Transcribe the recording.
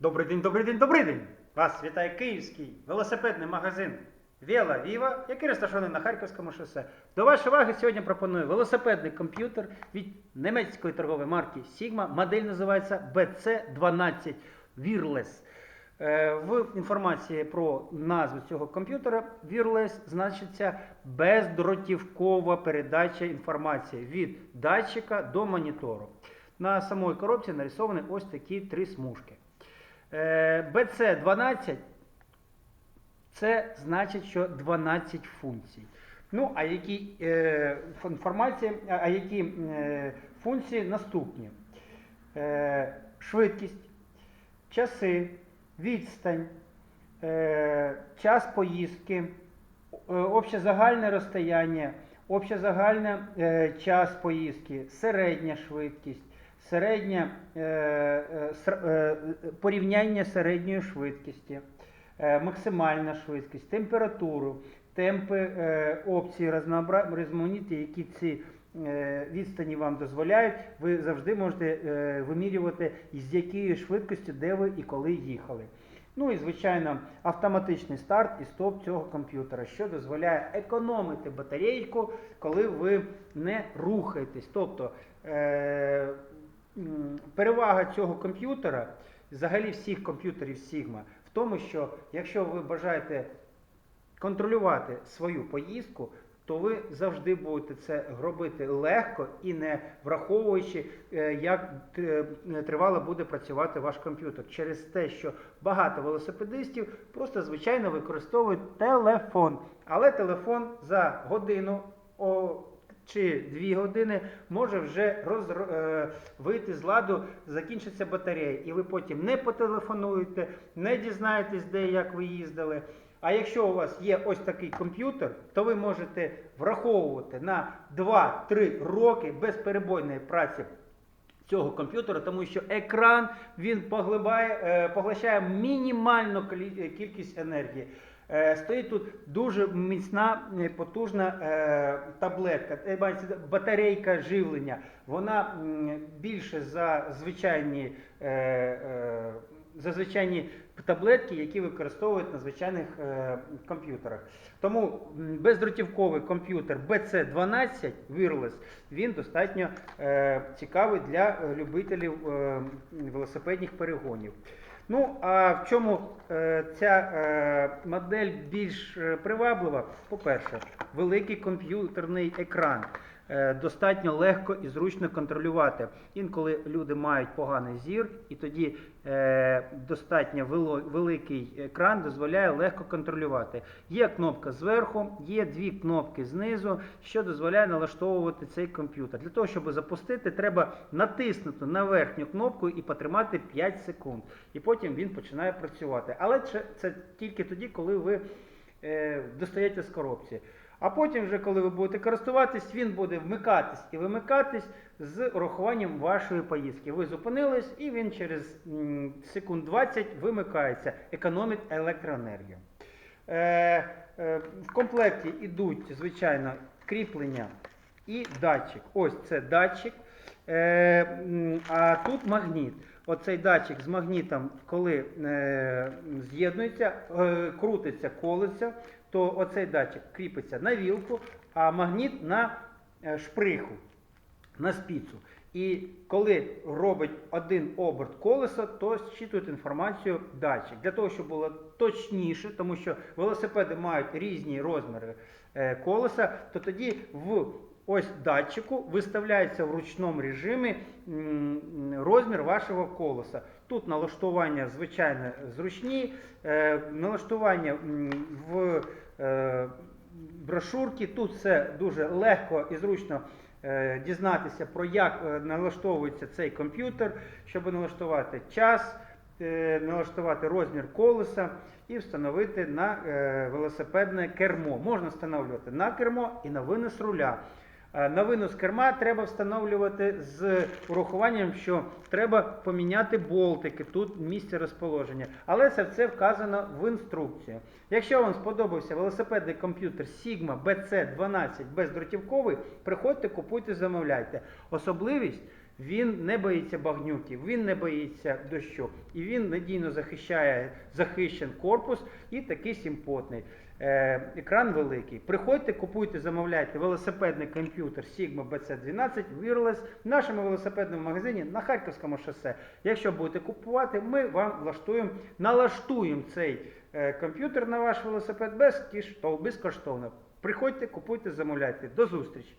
Добрий день, добрий день, добрий день! Вас вітає київський велосипедний магазин Віла Віва, який розташований на Харківському шосе. До вашої уваги сьогодні пропоную велосипедний комп'ютер від німецької торгової марки Sigma. Модель називається BC12 Wireless. Е, В інформації про назву цього комп'ютера Wireless значиться бездротівкова передача інформації від датчика до монітору. На самій коробці нарисовані ось такі три смужки. Е, BC12 це значить, що 12 функцій. Ну, а які е, а а які е, функції наступні? Е, швидкість, часи, відстань, е, час поїздки, е, общезагальне розстояння, общезагальне е, час поїздки, середня швидкість, середня, е, е, е, порівняння середньої швидкості, максимальна швидкість, температуру, темпи опції разнообра- які ці відстані вам дозволяють, ви завжди можете вимірювати, з якою швидкістю, де ви і коли їхали. Ну і, звичайно, автоматичний старт і стоп цього комп'ютера, що дозволяє економити батарейку, коли ви не рухаєтесь. Тобто перевага цього комп'ютера, взагалі всіх комп'ютерів Sigma, в тому, що якщо ви бажаєте контролювати свою поїздку, то ви завжди будете це робити легко і не враховуючи, е, як е, тривало буде працювати ваш комп'ютер. Через те, що багато велосипедистів просто звичайно використовують телефон. Але телефон за годину чи дві години може вже роз, е, вийти з ладу, закінчиться батарея, і ви потім не потелефонуєте, не дізнаєтесь, де як ви їздили. А якщо у вас є ось такий комп'ютер, то ви можете враховувати на 2-3 роки безперебойної праці цього комп'ютера, тому що екран він поглибає, е, поглощає мінімальну кількість енергії. Е, Стоїть тут дуже міцна, е, потужна е, таблетка, батарейка живлення. Вона більше за звичайні, за звичайні таблетки, які використовують на звичайних комп'ютерах. Тому бездротівковий комп'ютер BC12 Wireless, він достатньо цікавий для любителів велосипедних перегонів. Ну, а в чому е, ця е, модель більш е, приваблива? По-перше, великий комп'ютерний екран. Е, Достатньо легко і зручно контролювати. Інколи люди мають поганий зір, і тоді е, достатньо великий екран дозволяє легко контролювати. Є кнопка зверху, є дві кнопки знизу, що дозволяє налаштовувати цей комп'ютер. Для того, щоб запустити, треба натиснути на верхню кнопку і потримати 5 секунд. І потім він починає працювати. Але це, тільки тоді, коли ви е, достаєте з коробці. А потім, вже, коли ви будете користуватись, він буде вмикатись і вимикатись з урахуванням вашої поїздки. Ви зупинились, і він через секунд 20 вимикається, економить електроенергію. Е, е, в комплекті йдуть, звичайно, кріплення і датчик. Ось це датчик. Е, а тут магніт. Оцей датчик з магнітом, коли е, з'єднується, е, крутиться колесо, то оцей датчик кріпиться на вілку, а магніт на е, шприху, на спіцу. І коли робить один оберт колеса, то зчитує інформацію датчик. Для того, щоб було точніше, тому що велосипеди мають різні розміри е, колеса, то тоді в ось датчику виставляється в ручному режимі розмір вашого колеса. Тут налаштування, звичайно, зручні, е, налаштування в е, брошурки. Тут все дуже легко і зручно е, дізнатися про як налаштовується цей комп'ютер, щоб налаштувати час, налаштувати розмір колеса і встановити на велосипедне кермо. Можна встановлювати на кермо і на винос руля. Е, з керма треба встановлювати з урахуванням, що треба поміняти болтики, тут місце розположення. Але це все вказано в інструкції. Якщо вам сподобався велосипедний комп'ютер Sigma BC12 бездротівковий, приходьте, купуйте, замовляйте. Особливість Він не боїться багнюки, він не боїться дощу. І він надійно захищає захищен корпус і такий симпотний. Е, екран великий. Приходьте, купуйте, замовляйте велосипедний комп'ютер Sigma BC12 Wireless в нашому велосипедному магазині на Харківському шосе. Якщо будете купувати, ми вам влаштуємо, налаштуємо цей е, комп'ютер на ваш велосипед без безкоштовно. Приходьте, купуйте, замовляйте. До зустрічі!